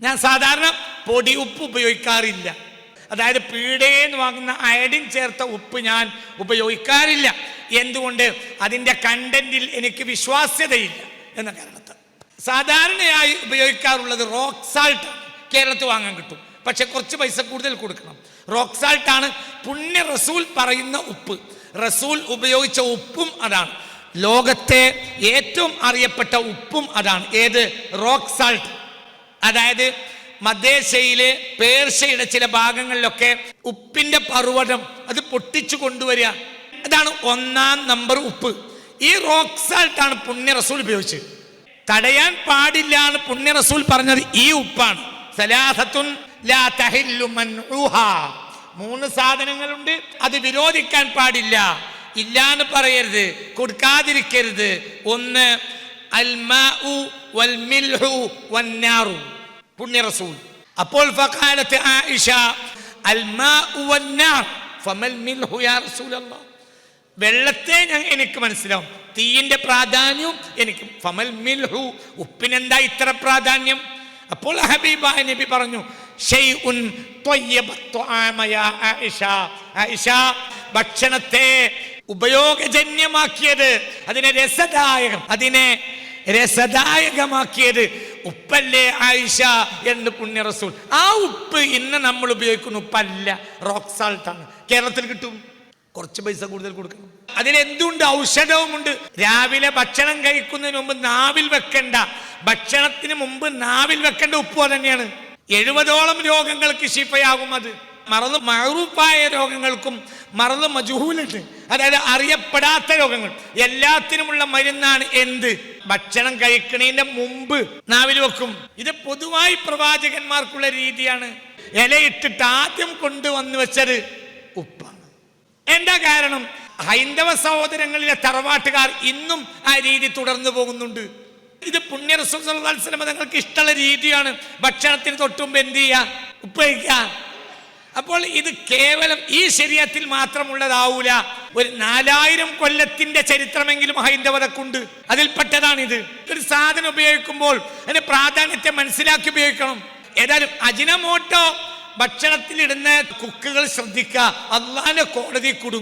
ഞാൻ സാധാരണ പൊടി ഉപ്പ് ഉപയോഗിക്കാറില്ല. അതായത് പീടേന്ന് വാങ്ങുന്ന അയഡിൻ ചേർത്ത ഉപ്പ് ഞാൻ ഉപയോഗിക്കാറില്ല. എന്തുകൊണ്ട്? അതിന്റെ കണ്ടന്റിൽ എനിക്ക് വിശ്വാസ്യതയില്ല എന്ന കാരണത്ത് സാധാരണയായി ഉപയോഗിക്കാറുള്ളത് റോക്ക് സാൾട്ട് കേരളത്തിൽ വാങ്ങാൻ കിട്ടും. പക്ഷെ കുറച്ച് പൈസ കൂടുതൽ കൊടുക്കണം. റോക്ക് സാൾട്ട് ആണ് പുണ്യ റസൂൽ പറയുന്ന ഉപ്പ്. റസൂൽ ഉപയോഗിച്ച ഉപ്പും അതാണ്. ലോകത്തെ ഏറ്റവും അറിയപ്പെട്ട ഉപ്പും അതാണ്. ഏത്? റോക്ക് സാൾട്ട് അതായത് മദേശയിലെ പേർഷ്യയുടെ ചില ഭാഗങ്ങളിലൊക്കെ ഉപ്പിന്റെ പർവതം അത് പൊട്ടിച്ചു കൊണ്ടുവരിക. അതാണ് ഒന്നാം നമ്പർ ഉപ്പ്. ഈ റോക്ക് സാൾട്ട് ആണ് പുണ്യ റസൂൽ ഉപയോഗിച്ചത്. തടയാൻ പാടില്ല എന്ന് പുണ്യ റസൂൽ പറഞ്ഞത് ഈ ഉപ്പാണ്. സലാഹത്തുൻ ലാ തഹില്ലു. മൂന്ന് സാധനങ്ങളുണ്ട് അത് വിരോധിക്കാൻ പാടില്ല. ഇല്ലാന്ന് പറയരുത് കൊടുക്കാതിരിക്കരുത്. ഒന്ന് പുണ്യ റസൂൽ അപ്പോൾ ഫഖാലത്ത് ആയിഷ വെള്ളത്തെ ഞാൻ എനിക്ക് മനസ്സിലാവും. തീയിന്റെ പ്രാധാന്യവും എനിക്ക് ഫമൽ മിൽഹു ഉപ്പിനെന്താ ഇത്ര പ്രാധാന്യം? അപ്പോൾ ഹബീബായ നബി പറഞ്ഞു ഭക്ഷണത്തെ ഉപയോഗജന്യമാക്കിയത് അതിനെ രസദായകം അതിനെ രസദായകമാക്കിയത്. ഉപ്പല്ലേ ആയിഷ എന്ന് പുണ്യ റസൂൽ. ആ ഉപ്പ് ഇന്ന് നമ്മൾ ഉപയോഗിക്കുന്ന ഉപ്പല്ല റോക്ക് ആണ് കേരളത്തിൽ കിട്ടും. കുറച്ച് പൈസ കൂടുതൽ കൊടുക്കണം. അതിലെന്തുണ്ട്? ഔഷധവുമുണ്ട്. രാവിലെ ഭക്ഷണം കഴിക്കുന്നതിന് മുമ്പ് നാവിൽ വെക്കേണ്ട. ഭക്ഷണത്തിന് മുമ്പ് നാവിൽ വെക്കേണ്ട ഉപ്പ് തന്നെയാണ് എഴുപതോളം രോഗങ്ങൾക്ക് ശിഫയാകും അത്. മറന്ന് മഴൂപ്പായ രോഗങ്ങൾക്കും മറന്ന് മജുഹൂലുണ്ട്. അതായത് അറിയപ്പെടാത്ത രോഗങ്ങൾ. എല്ലാത്തിനുമുള്ള മരുന്നാണ് എന്ത്? ഭക്ഷണം കഴിക്കണതിന്റെ മുമ്പ് നാവിൽ വെക്കും. ഇത് പൊതുവായി പ്രവാചകന്മാർക്കുള്ള രീതിയാണ്. ഇലയിട്ടിട്ട് ആദ്യം കൊണ്ടുവന്ന് വെച്ചത് ഉപ്പാണ്. എന്താ കാരണം? ഹൈന്ദവ സഹോദരങ്ങളിലെ തറവാട്ടുകാർ ഇന്നും ആ രീതി തുടർന്നു പോകുന്നുണ്ട്. ഇത് പുണ്യ റസൂൽസലമ തങ്ങൾക്ക് ഇഷ്ടമുള്ള രീതിയാണ്. ഭക്ഷണത്തിന് തൊട്ടുമ്പ് എന്ത് ചെയ്യുക ഉപയോഗിക്കുക അപ്പോൾ ഇത് കേവലം ഈ ശരീരത്തിൽ മാത്രമുള്ളതാവൂല. ഒരു നാലായിരം കൊല്ലത്തിന്റെ ചരിത്രമെങ്കിലും ഹൈന്ദവതക്കുണ്ട്. ഇത് ഒരു സാധനം ഉപയോഗിക്കുമ്പോൾ അതിന്റെ പ്രാധാന്യത്തെ മനസ്സിലാക്കി ഉപയോഗിക്കണം. ഏതായാലും അജിനമോട്ടോ ഭക്ഷണത്തിലിടുന്ന കുക്കുകൾ ശ്രദ്ധിക്കുക. അള്ളാന്റെ കോടതി കുടുങ്ങും